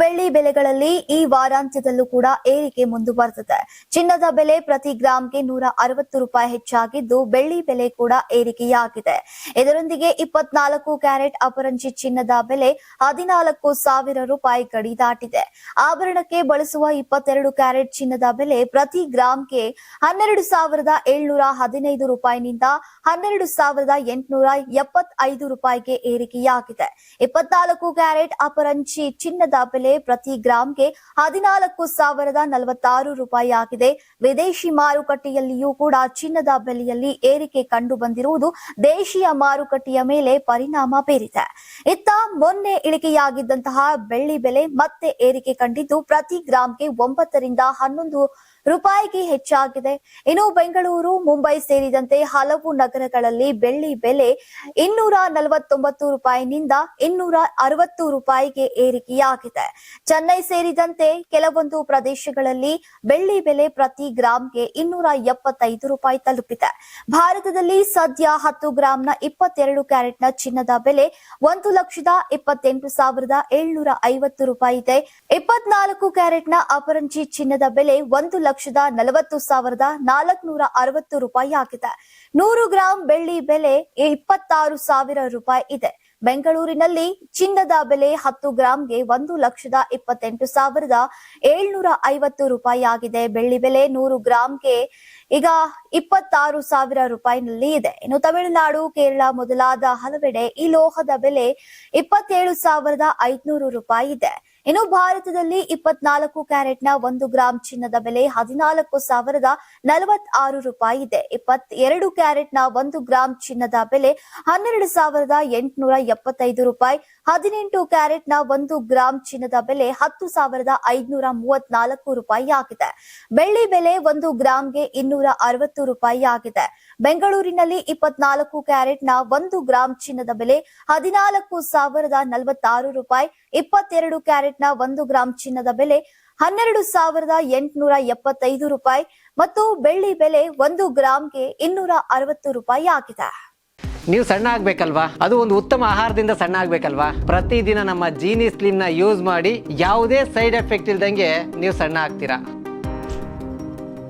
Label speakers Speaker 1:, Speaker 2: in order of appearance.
Speaker 1: ಬೆಳ್ಳಿ ಬೆಲೆಗಳಲ್ಲಿ ಈ ವಾರಾಂತ್ಯದಲ್ಲೂ ಕೂಡ ಏರಿಕೆ ಮುಂದುವರೆದಿದೆ. ಚಿನ್ನದ ಬೆಲೆ ಪ್ರತಿ ಗ್ರಾಂಗೆ ನೂರ ಅರವತ್ತು ರೂಪಾಯಿ ಹೆಚ್ಚಾಗಿದ್ದು ಬೆಳ್ಳಿ ಬೆಲೆ ಕೂಡ ಏರಿಕೆಯಾಗಿದೆ. ಇದರೊಂದಿಗೆ ಇಪ್ಪತ್ನಾಲ್ಕು ಕ್ಯಾರೆಟ್ ಅಪರಂಜಿ ಚಿನ್ನದ ಬೆಲೆ ಹದಿನಾಲ್ಕು ಸಾವಿರ ರೂಪಾಯಿ ಗಡಿ ದಾಟಿದೆ. ಆಭರಣಕ್ಕೆ ಬಳಸುವ ಇಪ್ಪತ್ತೆರಡು ಕ್ಯಾರೆಟ್ ಚಿನ್ನದ ಬೆಲೆ ಪ್ರತಿ ಗ್ರಾಂಗೆ ಹನ್ನೆರಡು ಸಾವಿರದ ಏಳ್ನೂರ ಹದಿನೈದು ರೂಪಾಯಿನಿಂದ ಹನ್ನೆರಡು ಸಾವಿರದ ಎಂಟುನೂರ ಎಪ್ಪತ್ತೈದು ರೂಪಾಯಿಗೆ ಏರಿಕೆಯಾಗಿದೆ. ಇಪ್ಪತ್ನಾಲ್ಕು ಕ್ಯಾರೆಟ್ ಅಪರಂಜಿ ಚಿನ್ನದ ಬೆಲೆ ಪ್ರತಿ ಗ್ರಾಂಗೆ ಹದಿನಾಲ್ಕು ಸಾವಿರದ ನಲವತ್ತಾರು ರೂಪಾಯಿ ಆಗಿದೆ. ವಿದೇಶಿ ಮಾರುಕಟ್ಟೆಯಲ್ಲಿಯೂ ಕೂಡ ಚಿನ್ನದ ಬೆಲೆಯಲ್ಲಿ ಏರಿಕೆ ಕಂಡು ಬಂದಿರುವುದು ದೇಶೀಯ ಮಾರುಕಟ್ಟೆಯ ಮೇಲೆ ಪರಿಣಾಮ ಬೀರಿದೆ. ಇತ್ತ ಮೊನ್ನೆ ಇಳಿಕೆಯಾಗಿದ್ದಂತಹ ಬೆಳ್ಳಿ ಬೆಲೆ ಮತ್ತೆ ಏರಿಕೆ ಕಂಡಿದ್ದು ಪ್ರತಿ ಗ್ರಾಂಗೆ ಒಂಬತ್ತರಿಂದ ಹನ್ನೊಂದು ರೂಪಾಯಿಗೆ ಹೆಚ್ಚಾಗಿದೆ. ಇನ್ನು ಬೆಂಗಳೂರು, ಮುಂಬೈ ಸೇರಿದಂತೆ ಹಲವು ನಗರಗಳಲ್ಲಿ ಬೆಳ್ಳಿ ಬೆಲೆ ಇನ್ನೂರ ನಲವತ್ತೊಂಬತ್ತು ರೂಪಾಯಿನಿಂದ ಇನ್ನೂರ ಅರವತ್ತು ರೂಪಾಯಿಗೆ ಏರಿಕೆಯಾಗಿದೆ. ಚೆನ್ನೈ ಸೇರಿದಂತೆ ಕೆಲವೊಂದು ಪ್ರದೇಶಗಳಲ್ಲಿ ಬೆಳ್ಳಿ ಬೆಲೆ ಪ್ರತಿ ಗ್ರಾಂಗೆ ಇನ್ನೂರ ಎಪ್ಪತ್ತೈದು ರೂಪಾಯಿ ತಲುಪಿದೆ. ಭಾರತದಲ್ಲಿ ಸದ್ಯ ಹತ್ತು ಗ್ರಾಂನ ಇಪ್ಪತ್ತೆರಡು ಕ್ಯಾರೆಟ್ನ ಚಿನ್ನದ ಬೆಲೆ ಒಂದು ಲಕ್ಷದ ಇಪ್ಪತ್ತೆಂಟು ಸಾವಿರದ ಏಳ್ನೂರ ಐವತ್ತು ರೂಪಾಯಿ ಇದೆ. ಇಪ್ಪತ್ನಾಲ್ಕು ಕ್ಯಾರೆಟ್ನ ಅಪರಂಜಿ ಚಿನ್ನದ ಬೆಲೆ ಒಂದು ಲಕ್ಷದ ನಲವತ್ತು ಸಾವಿರದ ನಾಲ್ಕುನೂರ ಅರವತ್ತು ರೂಪಾಯಿ ಆಗಿದೆ. ನೂರು ಗ್ರಾಂ ಬೆಳ್ಳಿ ಬೆಲೆ ಇಪ್ಪತ್ತಾರು ಸಾವಿರ ರೂಪಾಯಿ ಇದೆ. ಬೆಂಗಳೂರಿನಲ್ಲಿ ಚಿನ್ನದ ಬೆಲೆ ಹತ್ತು ಗ್ರಾಂಗೆ ಒಂದು ಲಕ್ಷದ ಇಪ್ಪತ್ತೆಂಟು ಸಾವಿರದ ಏಳ್ನೂರ ಐವತ್ತು ರೂಪಾಯಿ ಆಗಿದೆ. ಬೆಳ್ಳಿ ಬೆಲೆ ನೂರು ಗ್ರಾಂಗೆ ಈಗ ಇಪ್ಪತ್ತಾರು ಸಾವಿರ ರೂಪಾಯಿನಲ್ಲಿ ಇದೆ. ಇನ್ನು ತಮಿಳುನಾಡು, ಕೇರಳ ಮೊದಲಾದ ಹಲವೆಡೆ ಈ ಲೋಹದ ಬೆಲೆ ಇಪ್ಪತ್ತೇಳು ಸಾವಿರದ ಐದುನೂರು ರೂಪಾಯಿ ಇದೆ. ಇನ್ನು ಭಾರತದಲ್ಲಿ ಇಪ್ಪತ್ನಾಲ್ಕು ಕ್ಯಾರೆಟ್ನ ಒಂದು ಗ್ರಾಂ ಚಿನ್ನದ ಬೆಲೆ ಹದಿನಾಲ್ಕು ಸಾವಿರದ ನಲವತ್ತಾರು ರೂಪಾಯಿ ಇದೆ. ಇಪ್ಪತ್ತೆರಡು ಕ್ಯಾರೆಟ್ನ ಒಂದು ಗ್ರಾಂ ಚಿನ್ನದ ಬೆಲೆ ಹನ್ನೆರಡು ಸಾವಿರದ ಎಂಟುನೂರ ಎಪ್ಪತ್ತೈದು ರೂಪಾಯಿ. ಹದಿನೆಂಟು ಕ್ಯಾರೆಟ್ನ ಒಂದು ಗ್ರಾಂ ಚಿನ್ನದ ಬೆಲೆ ಹತ್ತು ಸಾವಿರದ ಐದುನೂರ ಮೂವತ್ನಾಲ್ಕು ರೂಪಾಯಿ ಆಗಿದೆ. ಬೆಳ್ಳಿ ಬೆಲೆ ಒಂದು ಗ್ರಾಂಗೆ ಇನ್ನೂರ ಅರವತ್ತು ರೂಪಾಯಿ ಆಗಿದೆ. ಬೆಂಗಳೂರಿನಲ್ಲಿ ಇಪ್ಪತ್ನಾಲ್ಕು ಕ್ಯಾರೆಟ್ನ ಒಂದು ಗ್ರಾಂ ಚಿನ್ನದ ಬೆಲೆ ಹದಿನಾಲ್ಕು ಸಾವಿರದ ನಲವತ್ತಾರು ರೂಪಾಯಿ. ಇಪ್ಪತ್ತೆರಡು ಕ್ಯಾರೆಟ್ನ ಒಂದು ಗ್ರಾಂ ಚಿನ್ನದ ಬೆಲೆ ಹನ್ನೆರಡು ಸಾವಿರದ ಎಂಟುನೂರ ಎಪ್ಪತ್ತೈದು ರೂಪಾಯಿ ಮತ್ತು ಬೆಳ್ಳಿ ಬೆಲೆ ಒಂದು ಗ್ರಾಂಗೆ ಇನ್ನೂರ ಅರವತ್ತು ರೂಪಾಯಿ ಆಗಿದೆ.
Speaker 2: ನೀವು ಸಣ್ಣ ಆಗ್ಬೇಕಲ್ವಾ? ಅದು ಒಂದು ಉತ್ತಮ ಆಹಾರದಿಂದ ಸಣ್ಣ ಆಗ್ಬೇಕಲ್ವಾ? ಪ್ರತಿದಿನ ನಮ್ಮ ಜೀನಿ ಸ್ಲಿಮ್ನ ಯೂಸ್ ಮಾಡಿ ಯಾವುದೇ ಸೈಡ್ ಎಫೆಕ್ಟ್ ಇಲ್ದಂಗೆ ನೀವು ಸಣ್ಣ ಆಗ್ತೀರಾ?